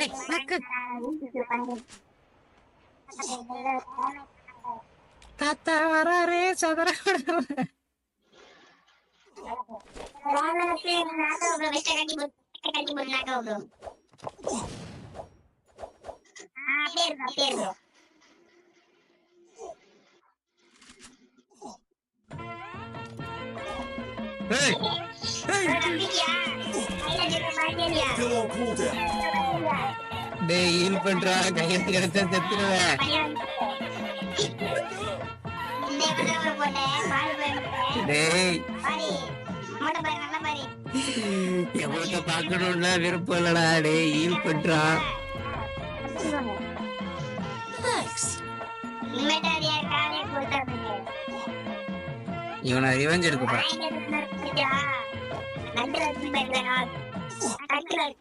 Makuk, makuk. Tata warare sadara bro. Hey! Hey! டேய் ஹீல் பண்றா. கையெழுத்து கிடைச்சா செத்துருவேன். டேய். எவ்வளவு பாக்கணும்னா விருப்பம் இல்லடா. டேய் ஹீல் பண்றா. இவனை ரிவெஞ்ச் எடுக்க போறான். I can't.